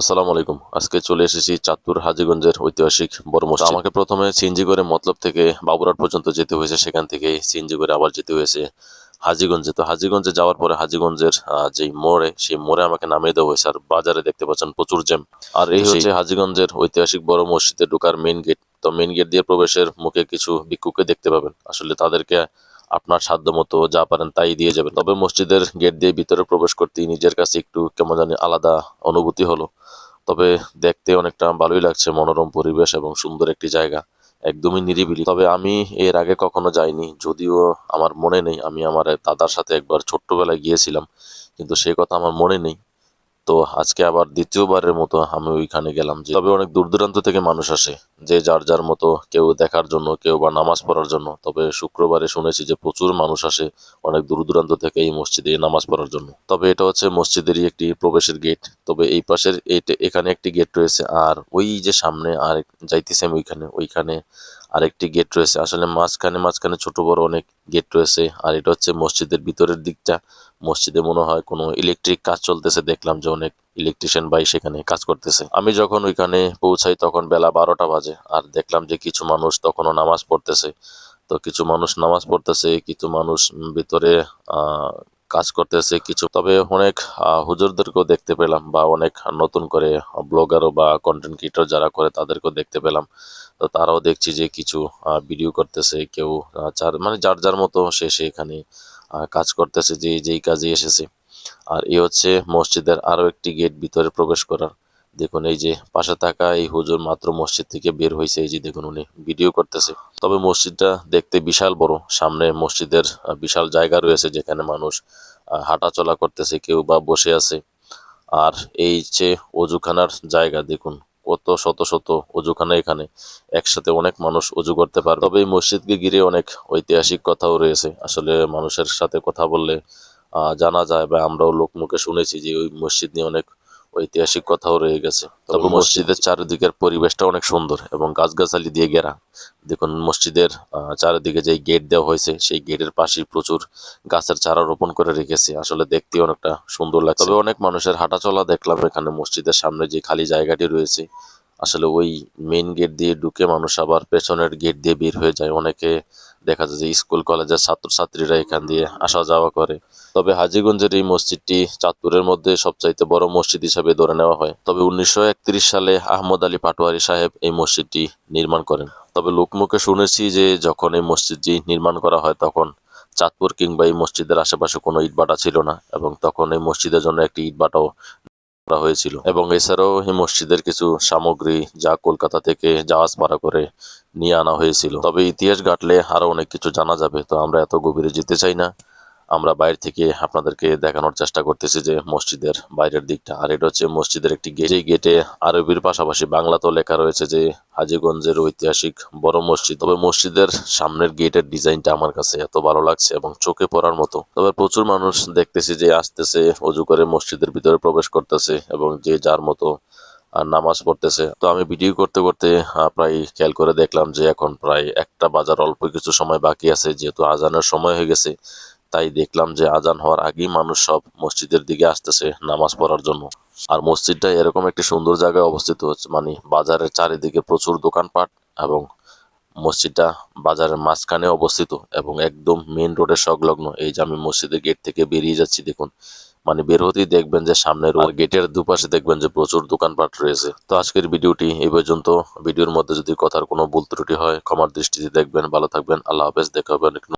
আসসালামু আলাইকুম। আজকে চলে এসেছি চাঁদপুর হাজিগঞ্জের ঐতিহাসিক বড় মসজিদ। আমাকে প্রথমে সিএনজি করে মতলব থেকে বাবুরাট পর্যন্ত যেতে হয়েছে সেখান থেকে সিএনজি করে আবার যেতে হয়েছে হাজিগঞ্জে। তো হাজিগঞ্জে যাওয়ার পরে হাজিগঞ্জের যেই মোড়ে সেই মোড়ে আমাকে নামিয়ে দেওয়া হয়েছে। আর বাজারে দেখতে পাচ্ছেন প্রচুর জ্যাম। আর এই হচ্ছে হাজিগঞ্জের ঐতিহাসিক বড় মসজিদে ঢোকার মেন গেট তো মেন গেট দিয়ে প্রবেশের মুখে কিছু ভিক্ষুকে দেখতে পাবেন। আসলে তাদেরকে আপনার সাধ্য মতো যা পারেন তাই দিয়ে যাবেন। তবে মসজিদের গেট দিয়ে ভিতরে প্রবেশ করতেই নিজের কাছে একটু কেমন জানি আলাদা অনুভূতি হলো। তবে দেখতে অনেকটা ভালোই লাগছে, মনোরম পরিবেশ এবং সুন্দর একটি জায়গা। একদমই নিরিবিলি। তবে আমি এর আগে কখনো যাইনি, যদিও আমার মনে নেই, আমি আমার দাদার সাথে একবার ছোট্টবেলায় গিয়েছিলাম, কিন্তু সেই কথা আমার মনে নেই। তো আজকে আবার দ্বিতীয়বারের মতো আমি ওইখানে গেলাম যে তবে অনেক দূর দূরান্ত থেকে মানুষ আসে। যে যার যার মতো কেউ দেখার জন্য, কেউ বা নামাজ পড়ার জন্য। তবে শুক্রবারে শুনেছি যে প্রচুর মানুষ আসে অনেক দূর দূরান্ত থেকে এই মসজিদে নামাজ পড়ার জন্য। তবে এটা হচ্ছে মসজিদেরই একটি প্রবেশের গেট তবে এই পাশের এখানে একটি গেট রয়েছে আর ওই যে সামনে আর যাইতেছি আমি ওইখানে ওইখানে আরেকটি গেট রয়েছে। আসলে মাঝখানে মাঝখানে ছোট বড় অনেক গেট রয়েছে আর এটা হচ্ছে মসজিদের ভিতরের দিকটা। মসজিদে মনে হয় কোনো ইলেকট্রিক কাজ চলতেছে, দেখলাম যে অনেক ইলেকট্রিশিয়ান ভাই সেখানে কাজ করতেছে। আমি যখন ওইখানে পৌঁছাই তখন বেলা বারোটা বাজে আর দেখলাম যে কিছু মানুষ তখনও নামাজ পড়তেছে। তো কিছু মানুষ নামাজ পড়তেছে, কিছু মানুষ ভিতরে কাজ করতেছে, কিছু তবে অনেক হুজুরদেরকেও দেখতে পেলাম বা অনেক নতুন করে ব্লগারও বা কন্টেন্ট ক্রিয়েটর যারা করে তাদেরকেও দেখতে পেলাম। তো তারাও দেখছি যে কিছু ভিডিও করতেছে, কেউ যার মানে যার যার মতো সে সেখানে কাজ করতেছে, যে, যেই কাজে এসেছে। আর এই হচ্ছে মসজিদের আরও একটি গেট ভিতরে প্রবেশ করার। দেখুন, এই যে পাশে থাকা এই হুজুর মাত্র মসজিদ থেকে বের হয়েছে এই যে দেখুন, উনি ভিডিও করতেছে। তবে মসজিদটা দেখতে বিশাল বড়। সামনে মসজিদের বিশাল জায়গা রয়েছে যেখানে মানুষ হাঁটাচলা করতেছে, কেউ বা বসে আছে। আর এই যে অজুখানার জায়গা, দেখুন, কত শত শত অজুখানা এখানে। একসাথে অনেক মানুষ অজু করতে পারে তবে এই মসজিদকে ঘিরে অনেক ঐতিহাসিক কথাও রয়েছে। আসলে মানুষের সাথে কথা বললে জানা যায় বা আমরাও লোকমুখে শুনেছি যে ওই মসজিদ নিয়ে অনেক ঐতিহাসিক কথাও রয়ে গেছে। তবে মসজিদের চারিদিকের পরিবেশটা অনেক সুন্দর এবং গাছগাছালি দিয়ে ঘেরা। দেখুন মসজিদের চারিদিকে যে গেট দেওয়া হয়েছে সেই গেটের পাশেই প্রচুর গাছের চারা রোপণ করে রেখেছে। আসলে দেখতে অনেকটা সুন্দর লাগছে। তবে অনেক মানুষের হাঁটাচলা দেখলাম এখানে মসজিদের সামনে যে খালি জায়গাটি রয়েছে আসলে ওই মেইন গেট দিয়ে ঢুকে মানুষ আবার পেছনের গেট দিয়ে বের হয়ে যায়। অনেকে দেখা যায় যে স্কুল কলেজের ছাত্রছাত্রীরা এখান দিয়ে আসা যাওয়া করে। তবে হাজিগঞ্জের এই মসজিদটি চাঁদপুরের মধ্যে সবচাইতে বড় মসজিদ হিসাবে ধরে নেওয়া হয়। তবে উনিশশো একত্রিশ সালে আহমদ আলী পাটোয়ারি সাহেব এই মসজিদটি নির্মাণ করেন। তবে লোকমুখে শুনেছি যে যখন এই মসজিদটি নির্মাণ করা হয় তখন চাঁদপুর কিংবা এই মসজিদের আশেপাশে কোনো ইটভাটা ছিল না এবং তখন এই মসজিদের জন্য একটি ইটভাটাও করা হয়েছিল। এবং এছাড়াও এই মসজিদের কিছু সামগ্রী যা কলকাতা থেকে জাহাজ পাড়া করে নিয়ে আনা হয়েছিল। তবে ইতিহাস ঘাটলে আরও অনেক কিছু জানা যাবে, তো আমরা এত গভীরে যেতে চাই না। আমরা বাইরে থেকে আপনাদেরকে দেখানোর চেষ্টা করতেছি যে মসজিদের বাইরের দিকটা। আর এটা হচ্ছে মসজিদের একটি গেট। এই গেটে আরবির পাশাপাশি বাংলাতেও লেখা রয়েছে যে হাজীগঞ্জের ঐতিহাসিক বড় মসজিদ। তবে মসজিদের সামনের গেটের ডিজাইনটা আমার কাছে এত ভালো লাগছে এবং চোখে পড়ার মতো। তবে প্রচুর মানুষ দেখতেছি যে আসতেছে অজু করে মসজিদের ভিতরে প্রবেশ করতেছে এবং যে যার মতো আর নামাজ পড়তেছে। তো আমি ভিডিও করতে করতে প্রায় খেয়াল করে দেখলাম যে এখন প্রায় একটা বাজার অল্প কিছু সময় বাকি আছে, যেহেতু আজানের সময় হয়ে গেছে। তাই দেখলাম যে আজান হওয়ার আগেই মানুষ সব মসজিদের দিকে আসতেছে নামাজ পড়ার জন্য। আর মসজিদটা এরকম একটি সুন্দর জায়গায় অবস্থিত হচ্ছে মানে বাজারের চারিদিকে প্রচুর দোকানপাট এবং মসজিদটা বাজারের মাঝখানে অবস্থিত এবং একদম মেন রোডের সংলগ্ন। এই যে আমি মসজিদের গেট থেকে বেরিয়ে যাচ্ছি, দেখুন মানে বের হতেই দেখবেন যে সামনের আর গেটের দুপাশে দেখবেন যে প্রচুর দোকানপাট রয়েছে। তো আজকের ভিডিওটি এই পর্যন্ত। ভিডিওর মধ্যে যদি কথার কোনো ভুল ত্রুটি হয়, ক্ষমার দৃষ্টিতে দেখবেন। ভালো থাকবেন। আল্লাহ হাফেজ। দেখা হবে অনেক